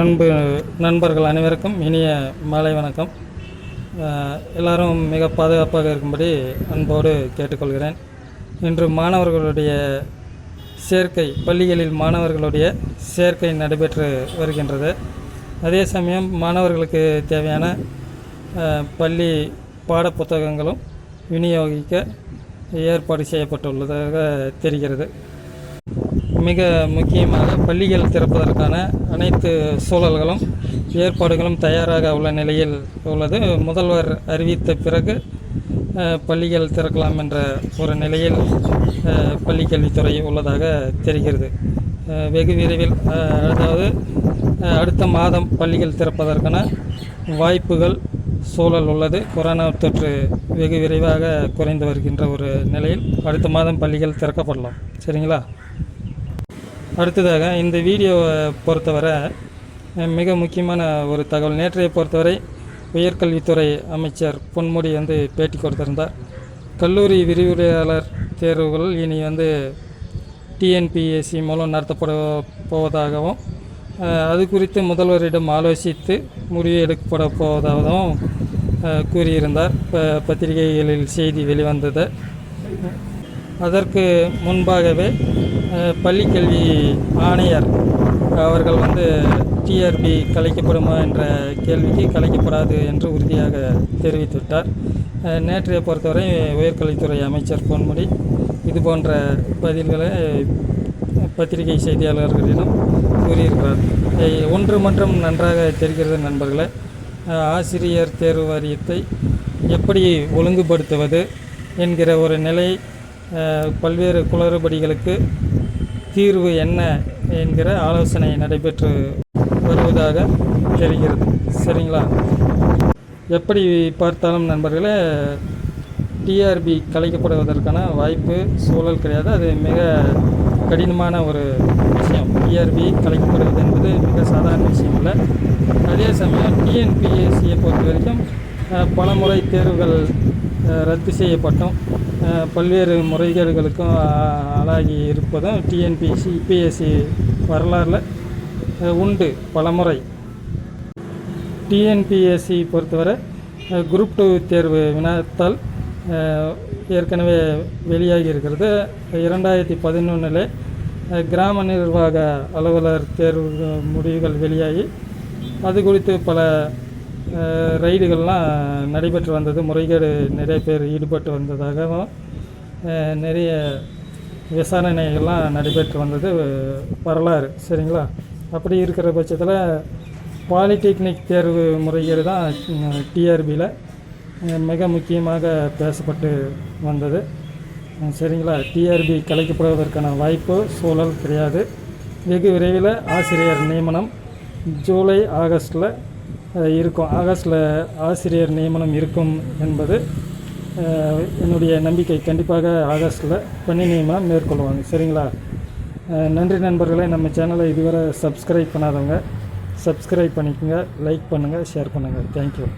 அன்பு நண்பர்கள் அனைவருக்கும் இனிய மாலை வணக்கம். எல்லாரும் மிக பாதுகாப்பாக இருக்கும்படி அன்போடு கேட்டுக்கொள்கிறேன். இன்று மாணவர்களுடைய சேர்க்கை பள்ளிகளில் மாணவர்களுடைய சேர்க்கை நடைபெற்று வருகின்றது. அதே சமயம் மாணவர்களுக்கு தேவையான பள்ளி பாடப்புத்தகங்களும் விநியோகிக்க ஏற்பாடு செய்யப்பட்டுள்ளதாக தெரிகிறது. மிக முக்கியமாக பள்ளிகள் திறப்பதற்கான அனைத்து சூழல்களும் ஏற்பாடுகளும் தயாராக உள்ள நிலையில் உள்ளது. முதல்வர் அறிவித்த பிறகு பள்ளிகள் திறக்கலாம் என்ற ஒரு நிலையில் பள்ளிக்கல்வித்துறை உள்ளதாக தெரிகிறது. வெகு விரைவில் அதாவது அடுத்த மாதம் பள்ளிகள் திறப்பதற்கான வாய்ப்புகள் சூழல் உள்ளது. கொரோனா தொற்று வெகு விரைவாக குறைந்து வருகின்ற ஒரு நிலையில் அடுத்த மாதம் பள்ளிகள் திறக்கப்படலாம். சரிங்களா? அடுத்ததாக இந்த வீடியோவை பொறுத்தவரை மிக முக்கியமான ஒரு தகவல். நேற்றைய பொறுத்தவரை உயர்கல்வித்துறை அமைச்சர் பொன்முடி வந்து பேட்டி கொடுத்திருந்தார். கல்லூரி விரிவுரையாளர் தேர்வுகள் இனி வந்து டிஎன்பிஎஸ்சி மூலம் நடத்தப்பட போவதாகவும் அது குறித்து முதல்வரிடம் ஆலோசித்து முடிவு எடுக்கப்பட போவதாகவும் கூறியிருந்தார். ப பத்திரிகைகளில் செய்தி வெளிவந்தது. அதற்கு முன்பாகவே பள்ளிக்கல்வி ஆணையர் அவர்கள் வந்து டிஆர்பி கலைக்கப்படுமா என்ற கேள்விக்கு கலைக்கப்படாது என்று உறுதியாக தெரிவித்துவிட்டார். நேற்றைய பொறுத்தவரை உயர்கல்வித்துறை அமைச்சர் பொன்முடி இது போன்ற பதில்களை பத்திரிகை செய்தியாளர்களிடம் கூறியிருக்கிறார். ஒன்று மற்றும் நன்றாக தெரிகிறது நண்பர்களே. ஆசிரியர் தேர்வு வாரியத்தை எப்படி ஒழுங்குபடுத்துவது என்கிற ஒரு நிலை பல்வேறு குளறுபடிகளுக்கு தீர்வு என்ன என்கிற ஆலோசனை நடைபெற்று வருவதாக தெரிகிறது. சரிங்களா? எப்படி பார்த்தாலும் நண்பர்களே டிஆர்பி கலைக்கப்படுவதற்கான வாய்ப்பு சூழல் கிடையாது. அது மிக கடினமான ஒரு விஷயம். டிஆர்பி கலைக்கப்படுவது என்பது மிக சாதாரண விஷயம் இல்லை அதே சமயம் டிஎன்பிஎஸ்சியை பொறுத்த வரைக்கும் பலமுறை பல முறை தேர்வுகள் ரத்து செய்யப்பட்டும். பல்வேறு முறைகேடுகளுக்கும் ஆளாகி இருப்பதும் டிஎன்பிஎஸ்சி பிஎஸ்சி வரலாறில் உண்டு பல முறை டிஎன்பிஎஸ்சி பொறுத்தவரை குரூப் டூ தேர்வு வினாத்தால் ஏற்கனவே வெளியாகி இருக்கிறது. இரண்டாயிரத்தி பதினொன்றில் கிராம நிர்வாக அலுவலர் தேர்வு முடிவுகள் வெளியாகி அது குறித்து பல ரைடுகள்லாம் நடைபெற்று வந்தது. முறைகேடு நிறைய பேர் ஈடுபட்டு வந்ததாகவும் நிறைய விசாரணைகள்லாம் நடைபெற்று வந்தது. வரலாறு சரிங்களா? அப்படி இருக்கிற பட்சத்தில் பாலிடெக்னிக் தேர்வு முறைகேடு தான் டிஆர்பியில் மிக முக்கியமாக பேசப்பட்டு வந்தது. சரிங்களா? டிஆர்பி கலைக்கப்படுவதற்கான வாய்ப்பு சூழல் கிடையாது. வெகு விரைவில் ஆசிரியர் நியமனம் ஜூலை ஆகஸ்ட்டில் இருக்கும். ஆகஸ்டில் ஆசிரியர் நியமனம் இருக்கும் என்பது என்னுடைய நம்பிக்கை. கண்டிப்பாக ஆகஸ்டில் பணி நியமனம் மேற்கொள்வாங்க. சரிங்களா? நன்றி நண்பர்களே. நம்ம சேனலை இதுவரை சப்ஸ்கிரைப் பண்ணாதவங்க சப்ஸ்கிரைப் பண்ணிக்கோங்க லைக் பண்ணுங்கள் ஷேர் பண்ணுங்கள் தேங்க்யூ.